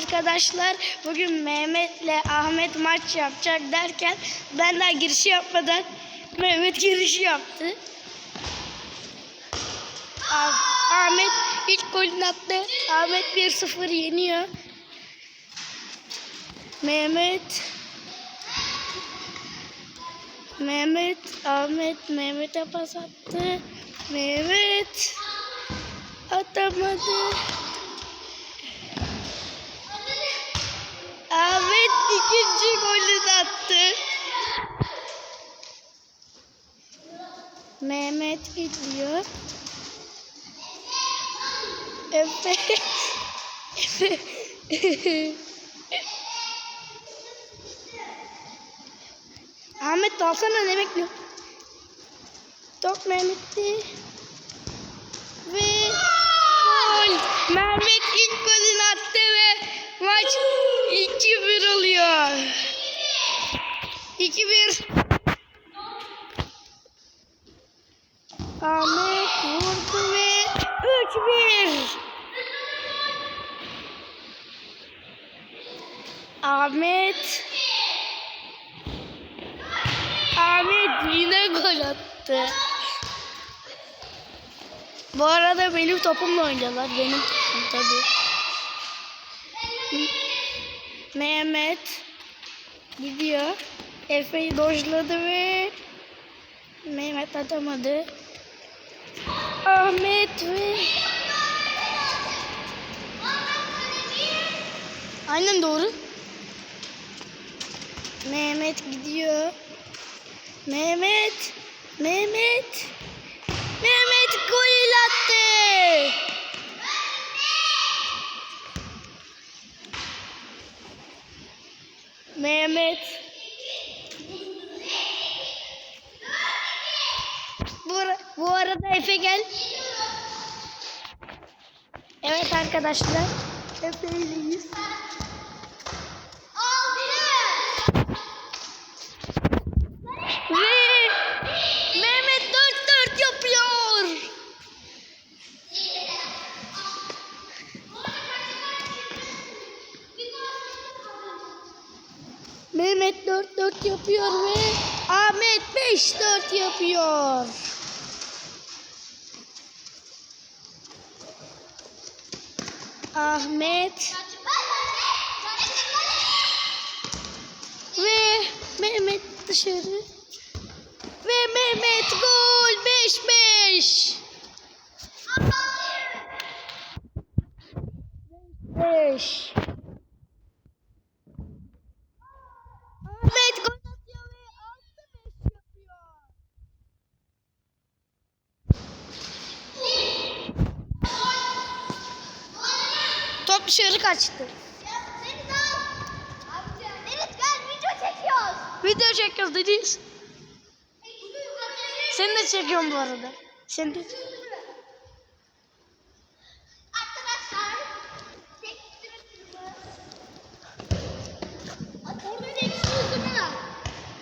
arkadaşlar. Bugün Mehmet'le Ahmet maç yapacak derken ben daha girişi yapmadan Mehmet girişi yaptı. Ah- Ahmet ilk golünü attı. Ahmet 1-0 yeniyor. Mehmet Mehmet Ahmet Mehmet'e pas attı. Mehmet atamadı. Ahmet ikinci golü de attı. Mehmet gidiyor. Efe. Efe. Ahmet dalsana ne bekliyor? Top Mehmet'ti. Ve gol. Mehmet ilk golünü attı ve maç 2-1 oluyor. 2-1. Ahmet vurdu ve 3-1. Ahmet Ahmet yine gol attı. Bu arada benim topumla oynuyorlar. Benim topum tabii. Mehmet gidiyor. Efe'yi dojladı ve Mehmet atamadı. Ahmet ve Aynen doğru. Mehmet gidiyor. Mehmet. Mehmet. Mehmet gol attı. Mehmet. Bu, bu arada Efe gel. Evet arkadaşlar. Efe'yleyiz. 64 yapıyor. Ahmet. Ve Mehmet dışarı. Ve Mehmet gol 5-5 5 Top dışarı kaçtı. Evet gel video çekiyoruz. Video çekiyoruz dediyiz. Seni de çekiyorum bu arada. Seni de Arkadaşlar. Orada bir eksi yüzümü var.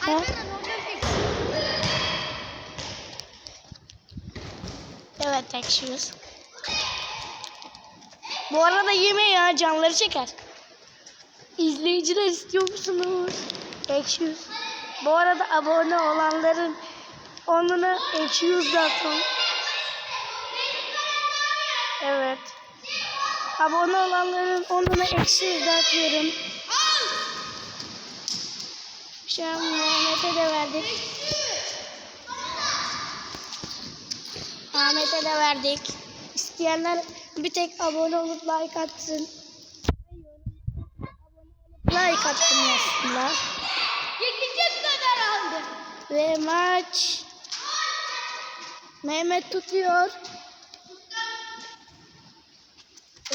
Arkadaşlar orada bir eksi Evet ekşiyoruz. Bu arada yeme ya canları çeker. İzleyiciler istiyor musunuz? Ekşiyoruz. Bu arada abone olanların onuna ekşiyoruz zaten. Evet. Abone olanların onuna ekşiyoruz dağıtıyorum. Şu an Mehmet'e de verdik. Ahmet'e de verdik. İsteyenler bir tek abone olup like atsın. Like attım aslında. Çekecek kadar aldım. Ve maç. Mehmet tutuyor.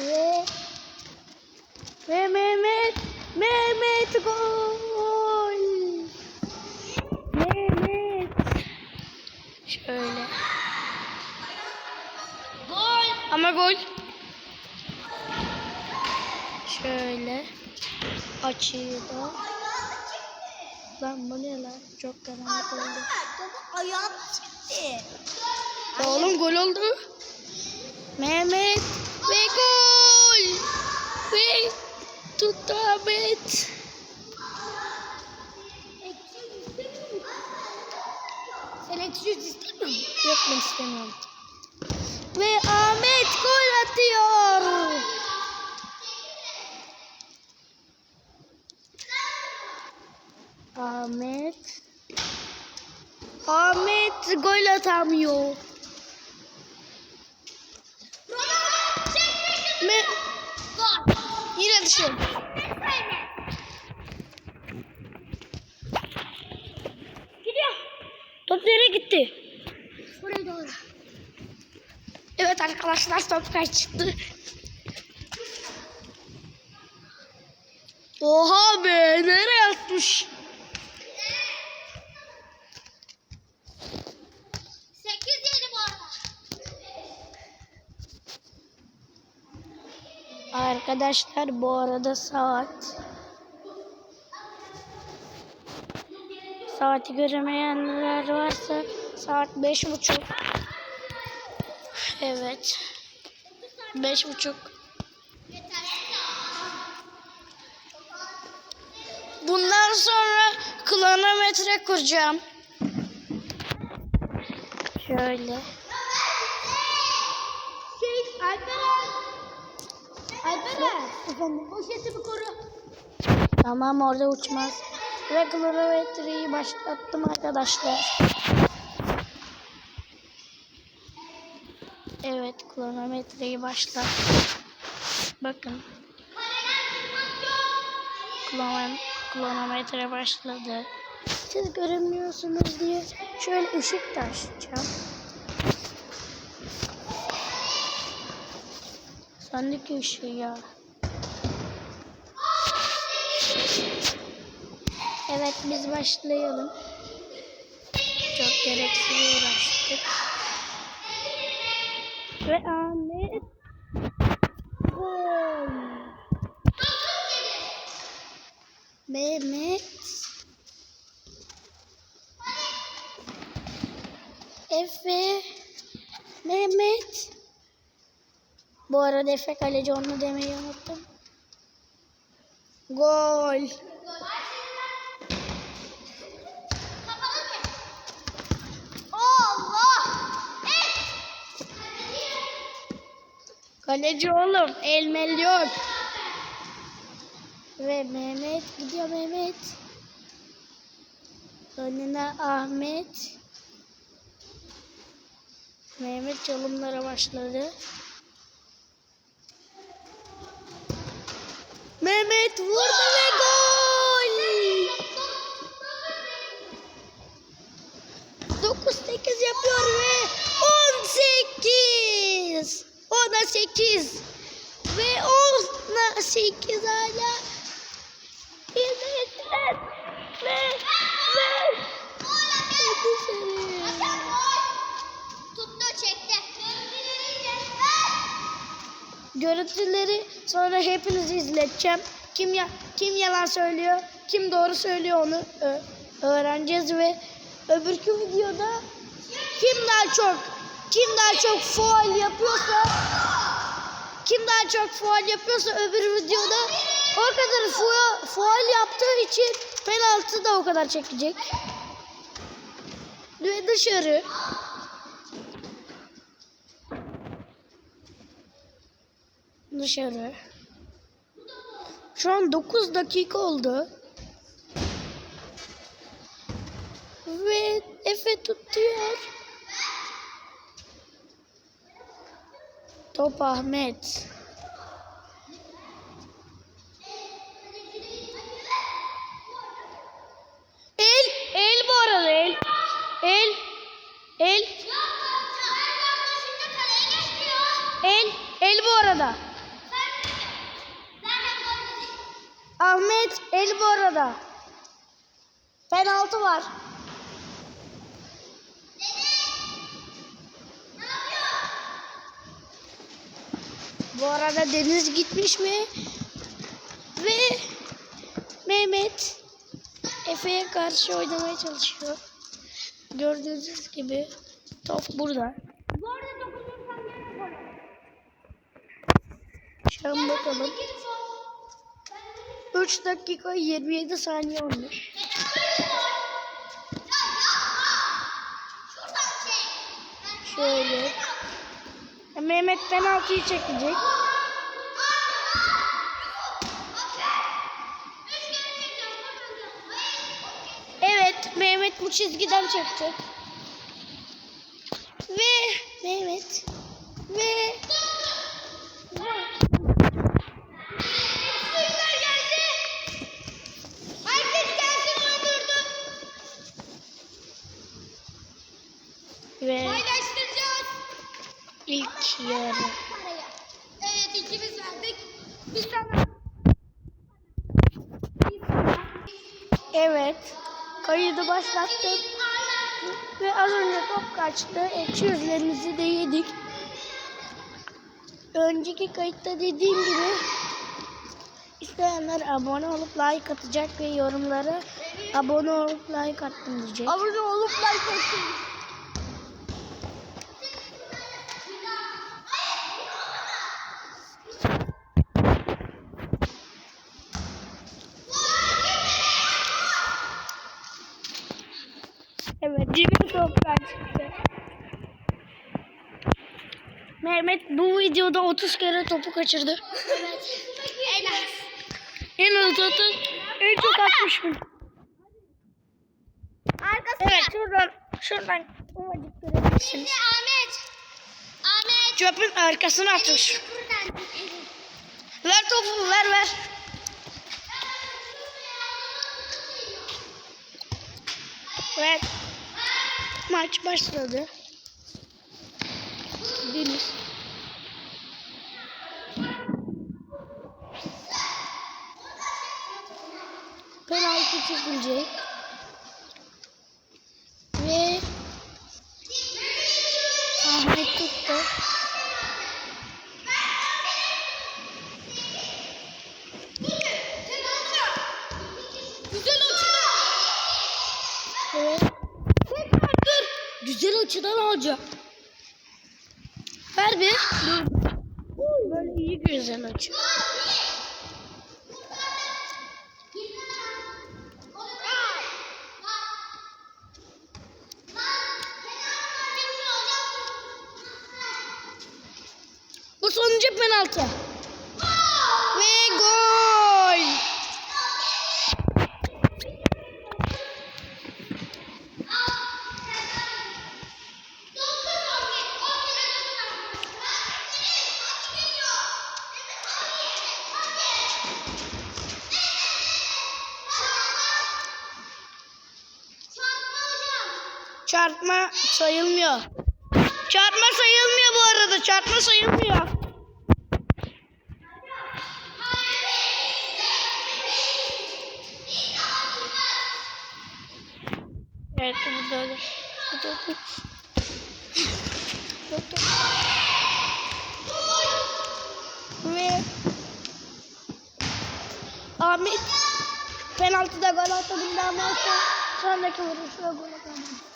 Ve ve Mehmet Mehmet gol. Mehmet. Şöyle. Ama gol. Şöyle. Açıyı da. Lan bu ne lan? Çok karanlık oldu. Ayağım çıktı. Oğlum gol oldu. Mehmet ve gol. Ve tuttu Ahmet. Sen yüz istemiyor musun? Yok ben istemiyorum. Ve Ahmet gol atıyor. Ahmet. Ahmet gol atamıyor. Ne? Gol. Yine dışarı. Gidiyor. Top nereye gitti? Buraya doğru. Evet arkadaşlar top kaçtı. Oha be nereye atmış? Sekiz yedi bu arada. Arkadaşlar bu arada saat saati göremeyenler varsa saat beş buçuk. Evet. Beş buçuk. Bundan sonra kronometre kuracağım. Şöyle. Efendim. Poşeti bir koru. Tamam orada uçmaz. Ve kronometreyi başlattım arkadaşlar. Evet kronometreyi başlat. Bakın. Kronom kronometre başladı. Siz göremiyorsunuz diye şöyle ışık da açacağım. Sendeki ışığı ya. Evet biz başlayalım. Çok gereksiz uğraştık. Ve Ahmet gol. Mehmet Efe Mehmet Bu arada Efe kaleci onu demeyi unuttum. Gol. Kaleci oğlum. Elmel yok. Ve Mehmet gidiyor Mehmet. Önüne Ahmet. Mehmet çalımlara başladı. Mehmet vurdu ve gol. 9-8 yapıyor ve 18. 10'a 8. Ve 10'a 8 hala. İzleyiciler. Ve ve. Tuttu çekti. Görüntüleri sonra hepinizi izleteceğim. Kim ya kim yalan söylüyor, kim doğru söylüyor onu öğreneceğiz ve öbürkü videoda kim daha çok kim daha çok faal yapıyorsa kim daha çok faal yapıyorsa öbür videoda o kadar faal, yaptığı için penaltı da o kadar çekecek. Ve dışarı. Dışarı. Şu an 9 dakika oldu. Ve Efe tutuyor. Top Ahmet. El, el bu arada el. El, el, el, el bu arada. Ahmet el bu arada. Penaltı var. Bu arada Deniz gitmiş mi? Ve Mehmet Efe'ye karşı oynamaya çalışıyor. Gördüğünüz gibi top burada. Bu arada dokuz insan gene gol. Şu an bakalım. Sekiz sol. 3 dakika 27 saniye olmuş. Şöyle. Mehmet penaltıyı çekecek. Evet, Mehmet bu çizgiden çekecek. Ve Mehmet ve ve Paylaştıracağız. İlk yarı. Evet ikimiz verdik. Bir tane. Evet. Kaydı başlattık. Ve az önce top kaçtı. Ekşi yüzlerimizi de yedik. Önceki kayıtta dediğim gibi isteyenler abone olup like atacak ve yorumlara abone olup like attım diyecek. Abone olup like atın. Mehmet bu videoda 30 kere topu kaçırdı. Evet. En az. En az topu en çok 60 bin. Arkası. Evet, şuradan şuradan ufacık görebilirsiniz. Şimdi Ahmet. Ahmet. Çöpün arkasına atmış. Ver topu, ver ver. Evet. Maç başladı. Deniz. Penaltı çekilecek. Ve Ahmet tuttu. Güzel açıdan. Evet. Tekrar dur. Güzel açıdan alacağım. Ver bir. Dur. Böyle iyi güzel açı. Bu sonuncu penaltı. Ve gol. Çarpma sayılmıyor. Çarpma sayılmıyor bu arada. Çarpma sayılmıyor. Evet bu da öyle. Bu da öyle. Ve Ahmet penaltıda gol atabildi ama son- sonraki vuruşla gol atamadı.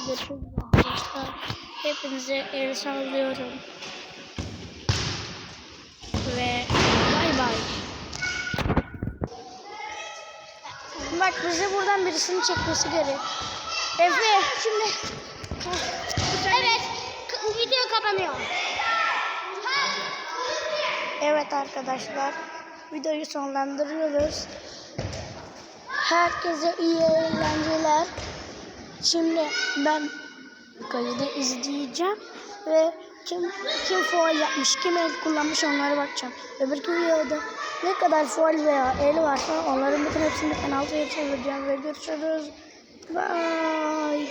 Çok arkadaşlar. Hepinize el sallıyorum. Ve bay bay. Bak bize buradan birisini çekmesi gerek. Efe şimdi Evet. Video kapanıyor. Evet arkadaşlar videoyu sonlandırıyoruz. Herkese iyi eğlenceler. Şimdi ben kaydı izleyeceğim ve kim kim faul yapmış, kim el kullanmış onlara bakacağım. Öbürkü videoda ne kadar faul veya el varsa onların bütün hepsini penaltıya çevireceğim ve görüşürüz. Bye.